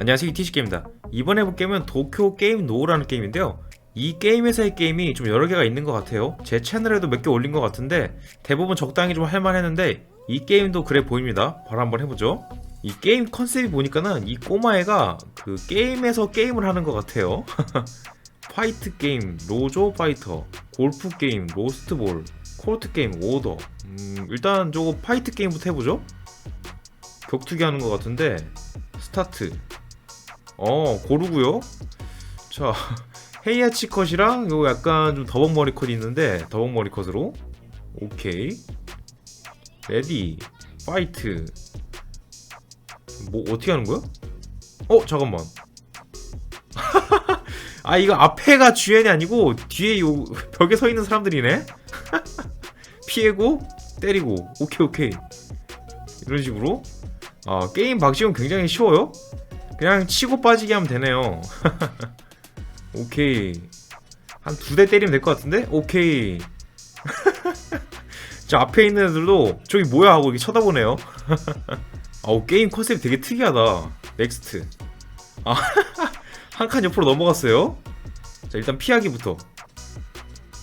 안녕하세요 이티시게임입니다. 이번에 해볼 게임은 도쿄 게임 노우라는 게임인데요. 이 게임에서의 게임이 좀 여러 개가 있는 것 같아요. 제 채널에도 몇 개 올린 것 같은데 대부분 적당히 좀 할만했는데 이 게임도 그래 보입니다. 바로 한번 해보죠. 이 게임 컨셉이 보니까는 이 꼬마애가 그 게임에서 게임을 하는 것 같아요. 파이트 게임, 로조 파이터, 골프 게임, 로스트볼, 코르트 게임, 오더. 음, 일단 저거 파이트 게임부터 해보죠. 격투기 하는 것 같은데 스타트 어 고르고요. 자 헤이아치 컷이랑 요 약간 좀 더벅 머리 컷이 있는데 더벅 머리 컷으로. 오케이. 레디 파이트. 뭐 어떻게 하는 거야? 어 잠깐만. 아 이거 앞에가 주연이 아니고 뒤에 요 벽에 서 있는 사람들이네. 피해고 때리고. 오케이 오케이. 이런 식으로. 아 게임 방식은 굉장히 쉬워요 그냥 치고 빠지게 하면 되네요. 오케이. 한 두 대 때리면 될 것 같은데? 오케이. 저 앞에 있는 애들도 저기 뭐야 하고 이렇게 쳐다보네요. 아우 게임 컨셉이 되게 특이하다. 넥스트. 아, 한 칸 옆으로 넘어갔어요. 자 일단 피하기부터.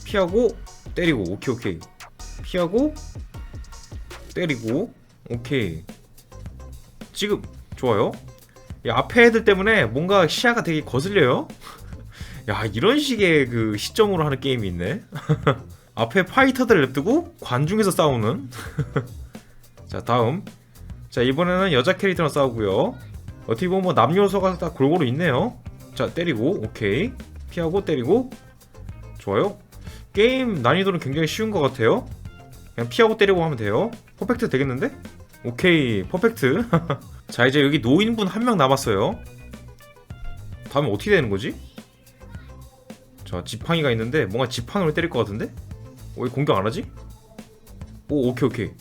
피하고 때리고 오케이 오케이. 피하고 때리고 오케이. 지금 좋아요. 야, 앞에 애들 때문에 뭔가 시야가 되게 거슬려요. 야, 이런 식의 그 시점으로 하는 게임이 있네. 앞에 파이터들 냅두고 관중에서 싸우는. 자, 다음. 자, 이번에는 여자 캐릭터랑 싸우고요. 어떻게 보면 뭐 남녀 요소가 다 골고루 있네요. 자, 때리고, 오케이. 피하고 때리고. 좋아요. 게임 난이도는 굉장히 쉬운 것 같아요. 그냥 피하고 때리고 하면 돼요. 퍼펙트 되겠는데? 오케이, 퍼펙트. 자 이제 여기 노인분 한 명 남았어요 다음에 어떻게 되는 거지? 자 지팡이가 있는데 뭔가 지팡이로 때릴 것 같은데? 어, 왜 공격 안 하지? 오 오케이 오케이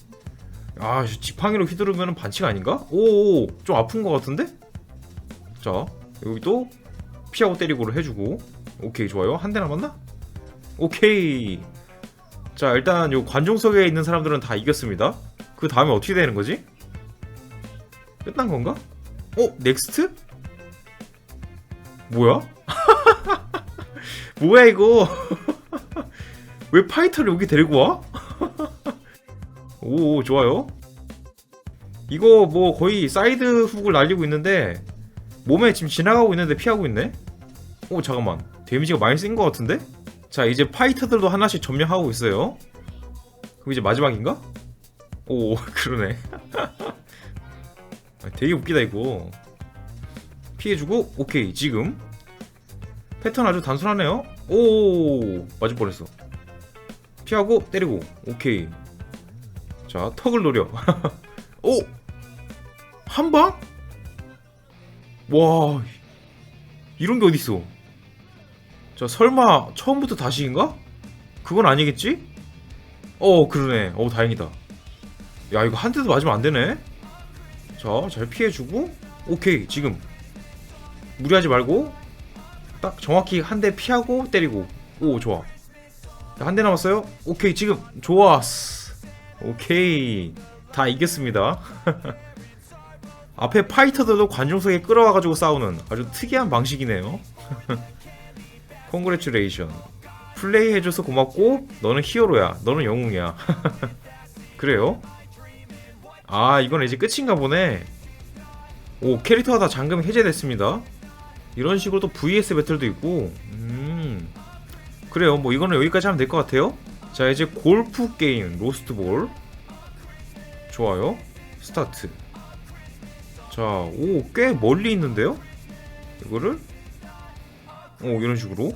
아 지팡이로 휘두르면 반칙 아닌가? 오좀 아픈 것 같은데? 자 여기 또 피하고 때리고로 해주고 오케이 좋아요 한 대 남았나? 오케이 자 일단 요 관중석에 있는 사람들은 다 이겼습니다 그 다음에 어떻게 되는 거지? 끝난 건가? 어? 넥스트? 뭐야? 뭐야 이거? 왜 파이터를 여기 데리고 와? 오 좋아요. 이거 뭐 거의 사이드 훅을 날리고 있는데 몸에 지금 지나가고 있는데 피하고 있네? 오 잠깐만 데미지가 많이 쓴것 같은데? 자 이제 파이터들도 하나씩 점령하고 있어요. 그럼 이제 마지막인가? 오 그러네. 아, 되게 웃기다 이거. 피해주고 오케이 지금. 패턴 아주 단순하네요. 오 맞을 뻔했어. 피하고 때리고 오케이. 자 턱을 노려. 오! 한방? 와 이런 게 어딨어? 자 설마 처음부터 다시인가? 그건 아니겠지? 어 그러네. 어 다행이다 야 이거 한 대도 맞으면 안 되네? 자, 잘 피해주고 오케이 지금. 무리하지 말고 딱 정확히 한 대 피하고 때리고. 오 좋아. 한 대 남았어요? 오케이 지금. 좋았어. 오케이. 다 이겼습니다. 앞에 파이터들도 관중석에 끌어와가지고 싸우는 아주 특이한 방식이네요. 콩그레츄레이션 플레이 해줘서 고맙고 너는 히어로야. 너는 영웅이야. 그래요 아 이건 이제 끝인가 보네. 오 캐릭터가 다 잠금 해제됐습니다. 이런 식으로 또 VS 배틀도 있고. 음. 그래요. 뭐 이거는 여기까지 하면 될 것 같아요. 자 이제 골프 게임 로스트볼. 좋아요. 스타트. 자오 꽤 멀리 있는데요? 이거를? 오 이런 식으로.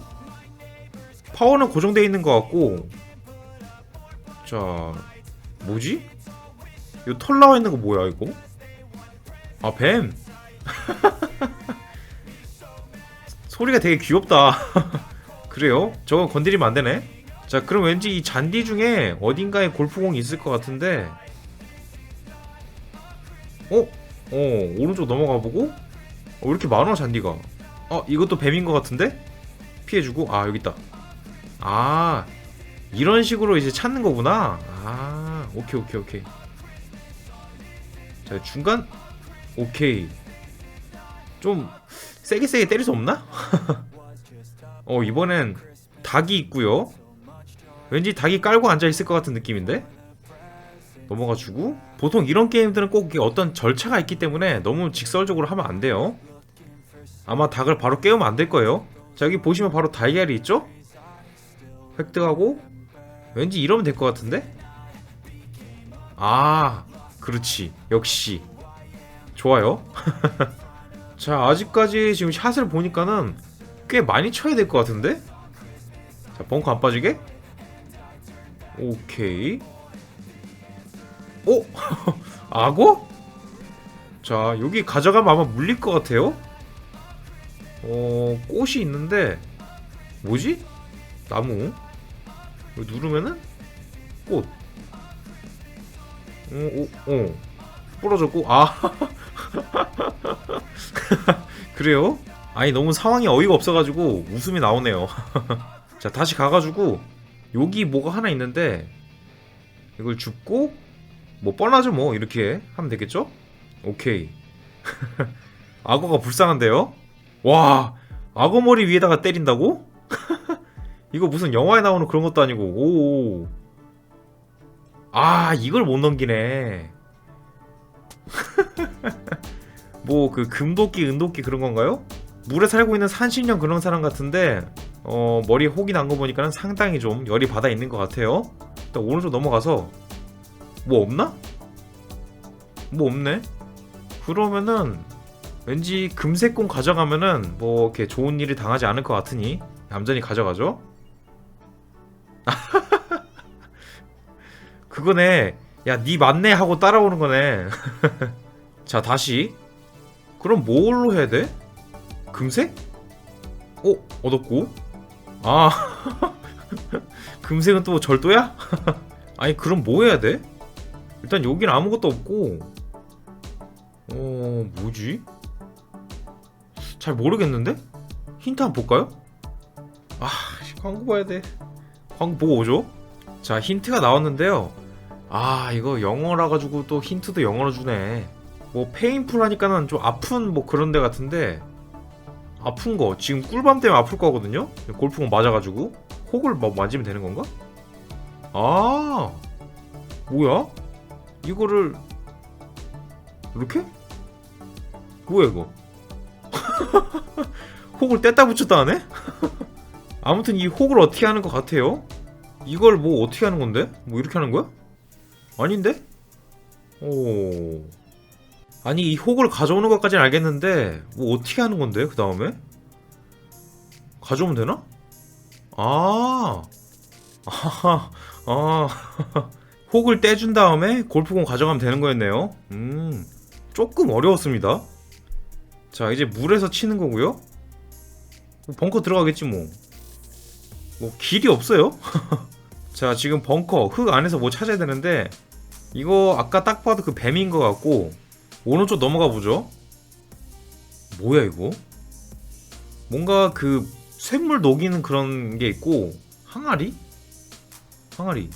파워는 고정되어 있는 것 같고. 자 뭐지? 이거 털 나와 있는 거 뭐야 이거? 아 뱀. 소리가 되게 귀엽다. 그래요? 저거 건드리면 안 되네. 자, 그럼 왠지 이 잔디 중에 어딘가에 골프공이 있을 것 같은데. 어? 어, 오른쪽 넘어가 보고. 어, 왜 이렇게 많아 잔디가? 어, 이것도 뱀인 것 같은데? 피해주고. 아, 여기 있다. 아, 이런 식으로 이제 찾는 거구나. 아, 오케이, 오케이, 오케이. 자 중간? 오케이. 좀 세게 세게 때릴 수 없나? 어 이번엔 닭이 있고요. 왠지 닭이 깔고 앉아 있을 것 같은 느낌인데? 넘어가주고. 보통 이런 게임들은 꼭 어떤 절차가 있기 때문에 너무 직설적으로 하면 안 돼요. 아마 닭을 바로 깨우면 안 될 거예요. 자 여기 보시면 바로 다이아리 있죠? 획득하고. 왠지 이러면 될 것 같은데? 아 그렇지 역시 좋아요 자 아직까지 지금 샷을 보니까는 꽤 많이 쳐야 될 것 같은데? 자 벙커 안 빠지게? 오케이 오! 악어? 자 여기 가져가면 아마 물릴 것 같아요 어 꽃이 있는데 뭐지? 나무 누르면은 꽃 어, 어, 어. 부러졌고 아 그래요? 아니 너무 상황이 어이가 없어가지고 웃음이 나오네요. 자 다시 가가지고 여기 뭐가 하나 있는데 이걸 줍고 뭐 뻔하죠 뭐 이렇게 하면 되겠죠? 오케이. 악어가 불쌍한데요? 와 악어 머리 위에다가 때린다고? 이거 무슨 영화에 나오는 그런 것도 아니고 오. 아 이걸 못 넘기네. 뭐 그 금도끼 은도끼 그런 건가요? 물에 살고 있는 산신령 그런 사람 같은데 어 머리에 혹이 난 거 보니까는 상당히 좀 열이 받아 있는 것 같아요. 일단 오른쪽 넘어가서 뭐 없나? 뭐 없네. 그러면은 왠지 금색공 가져가면은 뭐 이렇게 좋은 일이 당하지 않을 것 같으니 얌전히 가져가죠. 그거네. 야, 니 맞네 하고 따라오는 거네. 자, 다시. 그럼 뭘로 해야 돼? 금색? 어, 얻었고. 아. 금색은 또 절도야? 아니, 그럼 뭐 해야 돼? 일단 여긴 아무것도 없고. 어, 뭐지? 잘 모르겠는데? 힌트 한번 볼까요? 아, 광고 봐야 돼. 광고 보고 오죠? 자, 힌트가 나왔는데요. 아, 이거 영어라 가지고 또 힌트도 영어로 주네. 뭐 페인풀 하니까는 좀 아픈 뭐 그런 데 같은데 아픈 거 지금 꿀밤 때문에 아플 거거든요. 골프공 맞아가지고 혹을 막 만지면 되는 건가? 아, 뭐야? 이거를 이렇게? 뭐야 이거? 혹을 뗐다 붙였다 하네? 아무튼 이 혹을 어떻게 하는 것 같아요? 이걸 뭐 어떻게 하는 건데? 뭐 이렇게 하는 거야? 아닌데? 오. 아니 이 혹을 가져오는 것까지는 알겠는데 뭐 어떻게 하는 건데 그 다음에? 가져오면 되나? 아. 아. 아. 혹을 떼준 다음에 골프공 가져가면 되는 거였네요. 음. 조금 어려웠습니다. 자, 이제 물에서 치는 거고요. 뭐 벙커 들어가겠지 뭐. 뭐 길이 없어요. 자, 지금 벙커 흙 안에서 뭐 찾아야 되는데 이거 아까 딱 봐도 그 뱀인 것 같고 오른쪽 넘어가 보죠. 뭐야 이거? 뭔가 그 쇳물 녹이는 그런 게 있고 항아리? 항아리.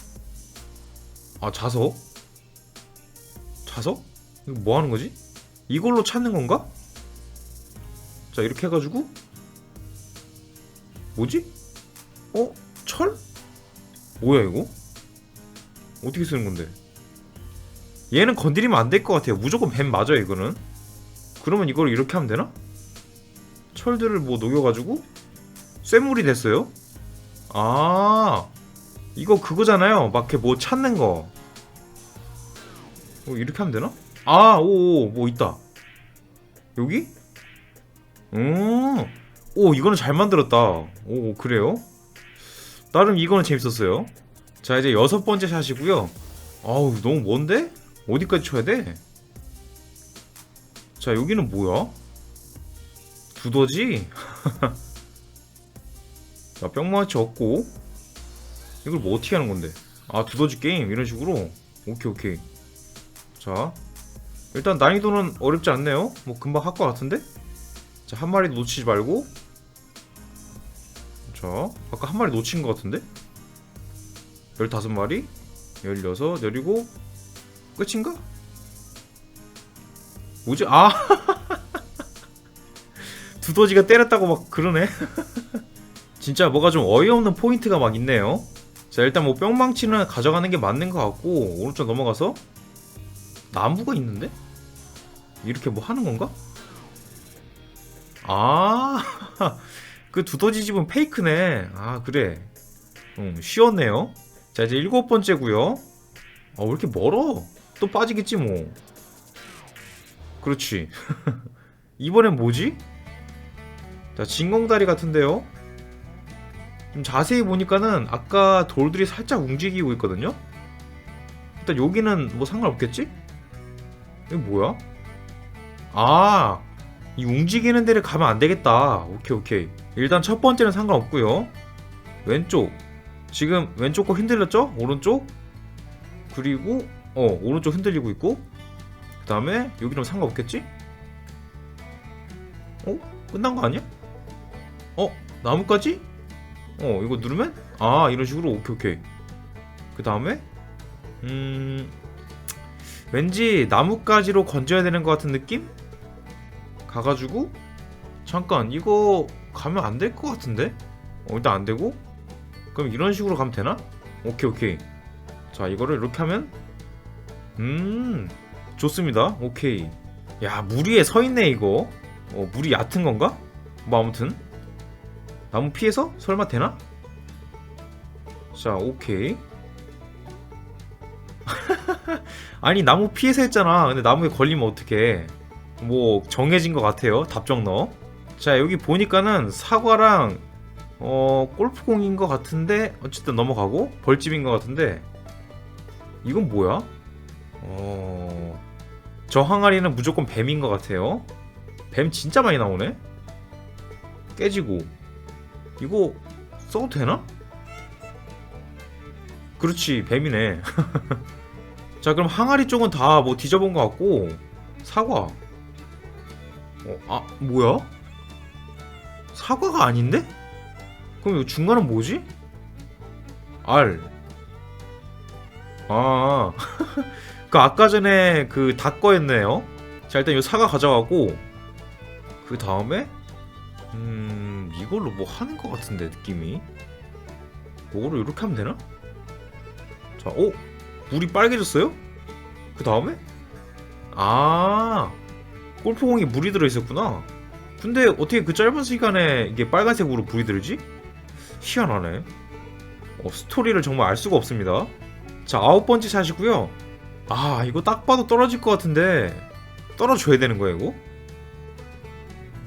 아 자석? 자석? 이거 뭐 하는 거지? 이걸로 찾는 건가? 자 이렇게 해가지고 뭐지? 어? 철? 뭐야 이거? 어떻게 쓰는 건데? 얘는 건드리면 안 될 것 같아요. 무조건 뱀 맞아요 이거는. 그러면 이걸 이렇게 하면 되나? 철들을 뭐 녹여가지고 쇳물이 됐어요. 아 이거 그거잖아요. 막 이렇게 뭐 찾는 거. 어, 이렇게 하면 되나? 아, 오, 오, 뭐 있다. 여기? 음, 오, 이거는 잘 만들었다. 오, 그래요? 나름 이거는 재밌었어요. 자, 이제 여섯 번째 샷이고요. 아우, 너무 먼데? 어디까지 쳐야 돼? 자, 여기는 뭐야? 두더지? 자, 뿅마치 얻고. 이걸 뭐 어떻게 하는 건데? 아, 두더지 게임, 이런 식으로? 오케이, 오케이. 자, 일단 난이도는 어렵지 않네요. 뭐 금방 할 것 같은데? 자, 한 마리 놓치지 말고. 자, 아까 한 마리 놓친 것 같은데? 15마리, 16, 내리고, 끝인가? 뭐지? 아! 두더지가 때렸다고 막 그러네. 진짜 뭐가 좀 어이없는 포인트가 막 있네요. 자 일단 뭐 뿅망치는 가져가는 게 맞는 것 같고 오른쪽 넘어가서 나무가 있는데 이렇게 뭐 하는 건가? 아, 그 두더지 집은 페이크네. 아 그래. 음 쉬웠네요. 자 이제 일곱 번째고요. 아 왜 이렇게 멀어? 또 빠지겠지 뭐. 그렇지. 이번엔 뭐지? 자, 진공다리 같은데요? 좀 자세히 보니까는 아까 돌들이 살짝 움직이고 있거든요? 일단 여기는 뭐 상관없겠지? 이거 뭐야? 아, 이 움직이는 데를 가면 안 되겠다. 오케이, 오케이. 일단 첫 번째는 상관없고요. 왼쪽. 지금 왼쪽 거 흔들렸죠? 오른쪽? 그리고, 어, 오른쪽 흔들리고 있고. 그 다음에 여기는 상관없겠지? 어? 끝난 거 아니야? 어? 나뭇가지? 어 이거 누르면? 아 이런 식으로 오케이 오케이 그 다음에 음 왠지 나뭇가지로 건져야 되는 것 같은 느낌? 가가지고 잠깐 이거 가면 안 될 것 같은데? 어 일단 안 되고 그럼 이런 식으로 가면 되나? 오케이 오케이 자 이거를 이렇게 하면 음 좋습니다. 오케이. 야 물 위에 서 있네 이거. 어 물이 얕은 건가? 뭐 아무튼. 나무 피해서? 설마 되나? 자 오케이. 아니 나무 피해서 했잖아. 근데 나무에 걸리면 어떡해? 뭐 정해진 것 같아요. 답정 넣어 자 여기 보니까는 사과랑 어 골프공인 것 같은데 어쨌든 넘어가고 벌집인 것 같은데. 이건 뭐야? 어 저 항아리는 무조건 뱀인 것 같아요 뱀 진짜 많이 나오네 깨지고 이거 써도 되나? 그렇지 뱀이네 자 그럼 항아리 쪽은 다 뭐 뒤져본 것 같고 사과 어, 아 뭐야? 사과가 아닌데? 그럼 이 중간은 뭐지? 알. 아, 그 아까 전에 그 닭거였네요. 자 일단 이 사과 가져가고 그 다음에 음 이걸로 뭐 하는 것 같은데 느낌이 이거로 이렇게 하면 되나? 자, 오 물이 빨개졌어요? 그 다음에 아 골프공에 물이 들어 있었구나. 근데 어떻게 그 짧은 시간에 이게 빨간색으로 불이 들지? 희한하네. 어, 스토리를 정말 알 수가 없습니다. 자 아홉 번째 샷이고요. 아 이거 딱 봐도 떨어질 것 같은데 떨어져야 되는 거야 이거?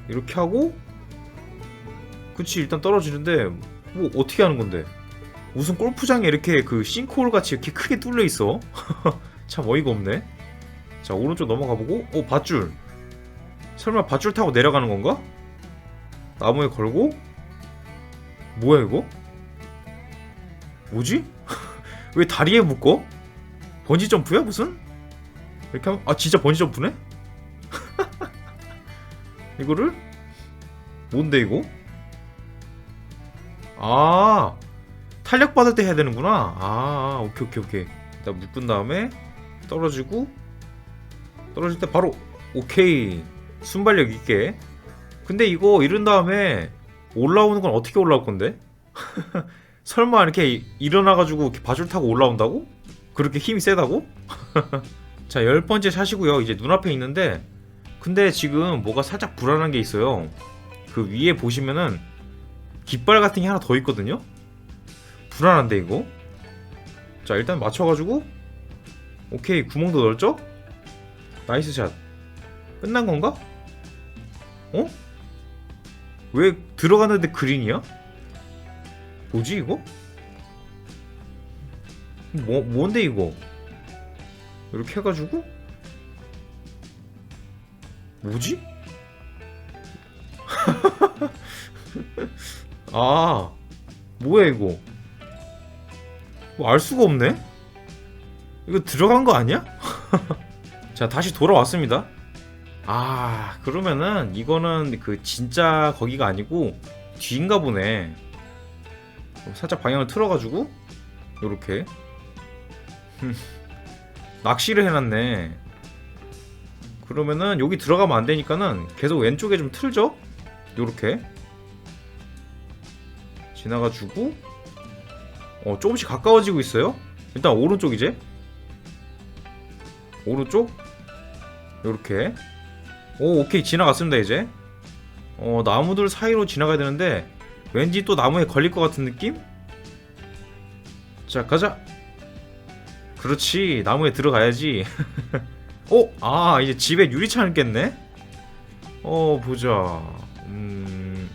이렇게 하고 그치 일단 떨어지는데 뭐 어떻게 하는 건데 무슨 골프장에 이렇게 그 싱크홀 같이 이렇게 크게 뚫려 있어 참 어이가 없네 자 오른쪽 넘어가 보고 어 밧줄 설마 밧줄 타고 내려가는 건가? 나무에 걸고 뭐야 이거? 뭐지? 왜 다리에 묶어? 번지 점프야 무슨? 이렇게 하면 아 진짜 번지 점프네? 이거를 뭔데 이거? 아 탄력 받을 때 해야 되는구나. 아 오케이 오케이 오케이. 일단 묶은 다음에 떨어지고 떨어질 때 바로 오케이 순발력 있게. 근데 이거 이런 다음에 올라오는 건 어떻게 올라올 건데? 설마 이렇게 일어나가지고 이렇게 바줄 타고 올라온다고? 그렇게 힘이 세다고? 자, 열 번째 샷이고요. 이제 눈앞에 있는데, 근데 지금 뭐가 살짝 불안한 게 있어요. 그 위에 보시면은 깃발 같은 게 하나 더 있거든요? 불안한데, 이거? 자, 일단 맞춰 가지고, 오케이, 구멍도 넓죠? 나이스 샷. 끝난 건가? 어? 왜 들어가는데 그린이야? 뭐지 이거? 뭐 뭔데 이거? 이렇게 해가지고 뭐지? 아 뭐야 이거? 뭐 알 수가 없네? 이거 들어간 거 아니야? 자 다시 돌아왔습니다. 아 그러면은 이거는 그 진짜 거기가 아니고 뒤인가 보네. 살짝 방향을 틀어가지고 요렇게 낚시를 해놨네. 그러면은 여기 들어가면 안 되니까는 계속 왼쪽에 좀 틀죠? 요렇게. 지나가주고. 어 조금씩 가까워지고 있어요? 일단 오른쪽 이제. 오른쪽. 요렇게. 오 오케이. 지나갔습니다 이제. 어 나무들 사이로 지나가야 되는데 왠지 또 나무에 걸릴 것 같은 느낌? 자 가자 그렇지 나무에 들어가야지 어? 아 이제 집에 유리창을 깼네? 어 보자 음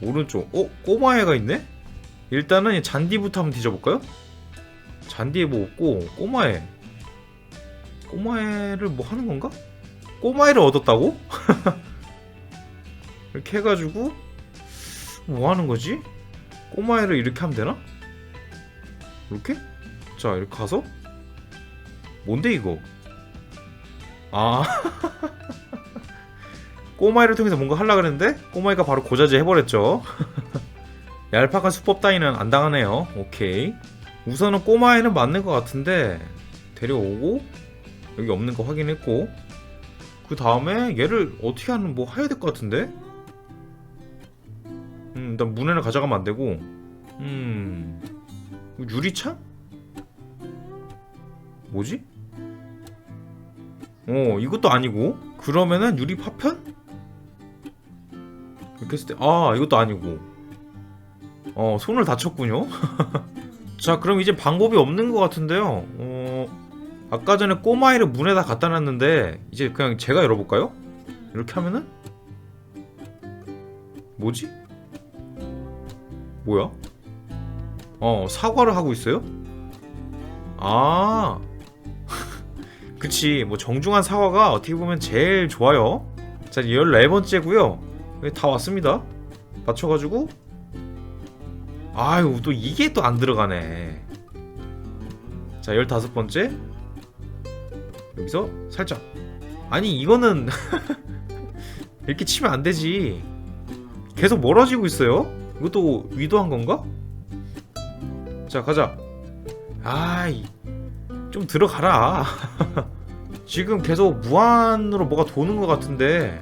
오른쪽 어? 꼬마애가 있네? 일단은 이 잔디부터 한번 뒤져볼까요? 잔디에 뭐 없고 꼬마애 꼬마애를 뭐 하는 건가? 꼬마애를 얻었다고? 이렇게 해가지고 뭐 하는 거지? 꼬마애를 이렇게 하면 되나? 이렇게? 자 이렇게 가서? 뭔데 이거? 아. 꼬마애를 통해서 뭔가 하려고 했는데 꼬마애가 바로 고자질 해버렸죠. 얄팍한 수법 따위는 안 당하네요. 오케이. 우선은 꼬마애는 맞는 것 같은데 데려오고 여기 없는 거 확인했고 그 다음에 얘를 어떻게 하는 뭐 해야 될 것 같은데? 음 일단 문에는 가져가면 안 되고. 음. 유리창? 뭐지? 어 이것도 아니고 그러면은 유리 파편? 이렇게 했을 때 아 이것도 아니고 어 손을 다쳤군요 자 그럼 이제 방법이 없는 것 같은데요 어 아까 전에 꼬마이를 문에다 갖다 놨는데 이제 그냥 제가 열어볼까요? 이렇게 하면은 뭐지? 뭐야? 어 사과를 하고 있어요? 아 그치. 뭐 정중한 사과가 어떻게 보면 제일 좋아요. 자 14번째고요. 다 왔습니다. 맞춰가지고. 아유 또 이게 또 안 들어가네. 자 15번째. 여기서 살짝. 아니 이거는 이렇게 치면 안 되지. 계속 멀어지고 있어요? 이것도 위도한 건가? 자 가자. 아이 좀 들어가라 지금 계속 무한으로 뭐가 도는 것 같은데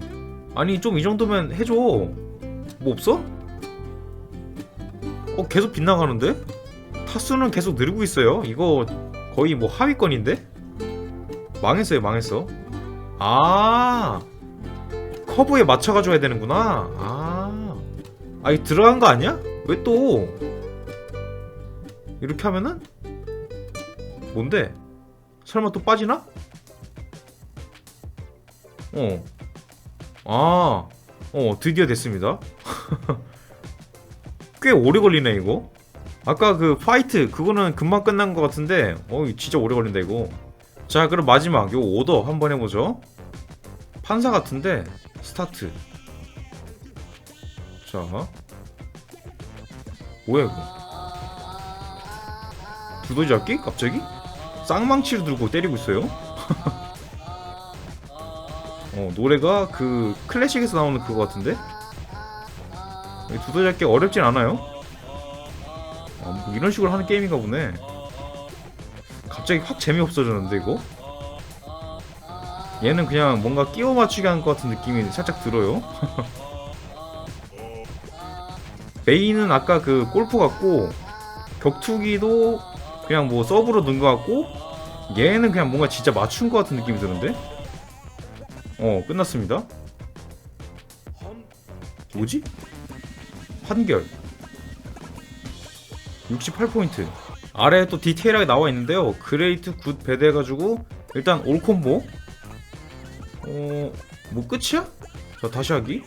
아니 좀 이 정도면 해줘 뭐 없어? 어 계속 빗나가는데? 타수는 계속 느리고 있어요 이거 거의 뭐 하위권인데? 망했어요 망했어 아 커브에 맞춰가줘야 되는구나 아 아이 들어간 거 아니야? 왜 또 이렇게 하면은 뭔데? 설마 또 빠지나? 어. 아, 어, 드디어 됐습니다. 꽤 오래 걸리네, 이거. 아까 그 파이트, 그거는 금방 끝난 것 같은데, 어, 진짜 오래 걸린다, 이거. 자, 그럼 마지막, 요 오더 한번 해보죠. 판사 같은데, 스타트. 자. 뭐야, 이거. 두더지 잡기? 갑자기? 쌍망치를 들고 때리고 있어요. 어, 노래가 그 클래식에서 나오는 그거 같은데? 잡기 어렵진 않아요. 아, 뭐 이런 식으로 하는 게임인가 보네. 갑자기 확 재미없어졌는데 이거? 얘는 그냥 뭔가 끼워 맞추기 하는 것 같은 느낌이 살짝 들어요. 메인은 아까 그 골프 같고 격투기도 그냥 뭐 서브로 넣은 것 같고 얘는 그냥 뭔가 진짜 맞춘 것 같은 느낌이 드는데? 어 끝났습니다. 뭐지? 판결. 68포인트. 아래에 또 디테일하게 나와 있는데요. 그레이트 굿 배드 해가지고 일단 올 콤보 어... 뭐 끝이야? 자 다시 하기.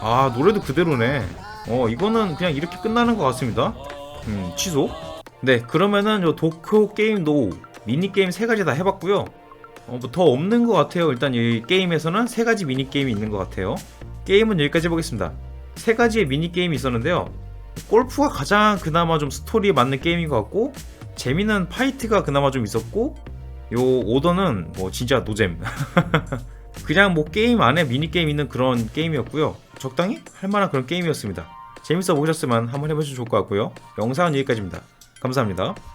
아 노래도 그대로네 어 이거는 그냥 이렇게 끝나는 것 같습니다. 음 취소. 네 그러면은 요 도쿄 게임 노 미니게임 세 가지 다 해봤고요. 어, 뭐 더 없는 것 같아요. 일단 이 게임에서는 세 가지 미니게임이 있는 것 같아요. 게임은 여기까지 해보겠습니다. 세 가지의 미니게임이 있었는데요. 골프가 가장 그나마 좀 스토리에 맞는 게임인 것 같고 재미는 파이트가 그나마 좀 있었고 요 오더는 뭐 진짜 노잼 그냥 뭐 게임 안에 미니게임 있는 그런 게임이었고요. 적당히 할만한 그런 게임이었습니다. 재밌어 보셨으면 한번 해보시면 좋을 것 같고요. 영상은 여기까지입니다. 감사합니다